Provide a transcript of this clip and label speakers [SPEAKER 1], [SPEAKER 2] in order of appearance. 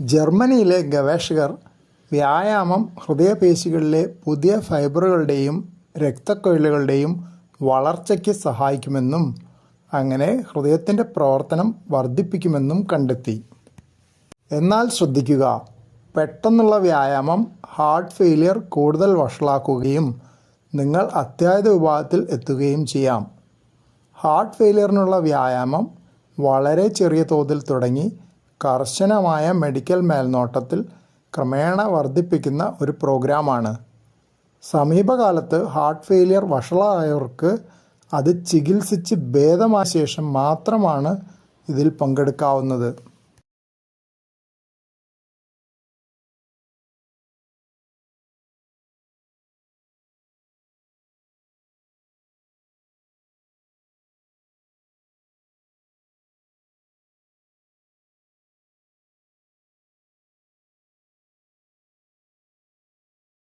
[SPEAKER 1] ജർമ്മനിയിലെ ഗവേഷകർ വ്യായാമം ഹൃദയപേശികളിലെ പുതിയ ഫൈബറുകളുടെയും രക്തക്കുഴലുകളുടെയും വളർച്ചയ്ക്ക് സഹായിക്കുമെന്നും അങ്ങനെ ഹൃദയത്തിന്റെ പ്രവർത്തനം വർദ്ധിപ്പിക്കുമെന്നും കണ്ടെത്തി. എന്നാൽ ശ്രദ്ധിക്കുക പെട്ടെന്നുള്ള വ്യായാമം ഹാർട്ട് ഫെയിലിയർ കൂടുതൽ വഷളാക്കുകയും നിങ്ങൾ അത്യാഹിത വിഭാഗത്തിൽ എത്തുകയും ചെയ്യാം. ഹാർട്ട് ഫെയിലിയറിനുള്ള വ്യായാമം വളരെ ചെറിയ തോതിൽ തുടങ്ങി കർശനമായ മെഡിക്കൽ മേൽനോട്ടത്തിൽ ക്രമേണ വർദ്ധിപ്പിക്കുന്ന ഒരു പ്രോഗ്രാമാണ്. സമീപകാലത്ത് ഹാർട്ട് ഫെയിലിയർ വഷളായവർക്ക് അത് ചികിത്സിച്ച് ഭേദമായ ശേഷം മാത്രമാണ് ഇതിൽ പങ്കെടുക്കാവുന്നത്.